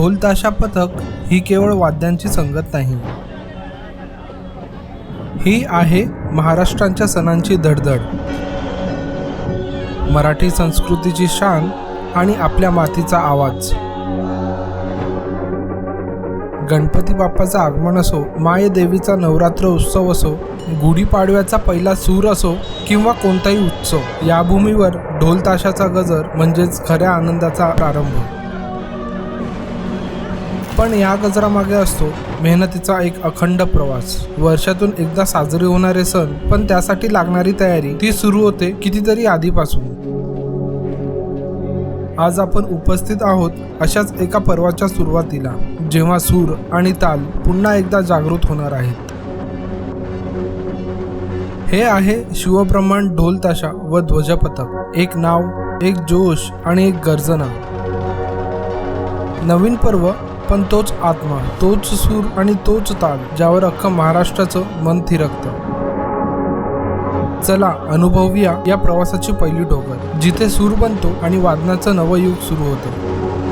ढोल ताशा पथक ही केवळ वाद्यांची संगत नाही. ही आहे महाराष्ट्रांच्या सणांची धडधड. मराठी संस्कृतीची शान आणि आपल्या मातीचा आवाज. गणपती बाप्पाचं आगमन असो मायदेवीचा नवरात्र उत्सव असो गुढीपाडव्याचा पहिला सूर असो किंवा कोणताही उत्सव या भूमीवर ढोल ताशाचा गजर म्हणजेच खऱ्या आनंदाचा प्रारंभ. पण या गजरामागे असतो मेहनतीचा एक अखंड प्रवास. वर्षातून एकदा साजरे होणारे सण पण त्यासाठी लागणारी तयारी ती सुरू होते कितीतरी आधीपासून. आज आपण उपस्थित आहोत अशाच एका पर्वाच्या सुरुवातीला जेव्हा सूर आणि ताल पुन्हा एकदा जागृत होणार आहेत. हे आहे शिवब्रह्मांड ढोल ताशा व ध्वजपथक. एक नाव एक जोश आणि एक गर्जना. नवीन पर्व पण तोच आत्मा तोच सूर आणि तोच ताल ज्यावर अख्खं महाराष्ट्राचं मन थिरकतं. चला अनुभवूया या प्रवासाची पहिली डोगर जिथे सूर बनतो आणि वादनाचं नवं युग सुरू होतं.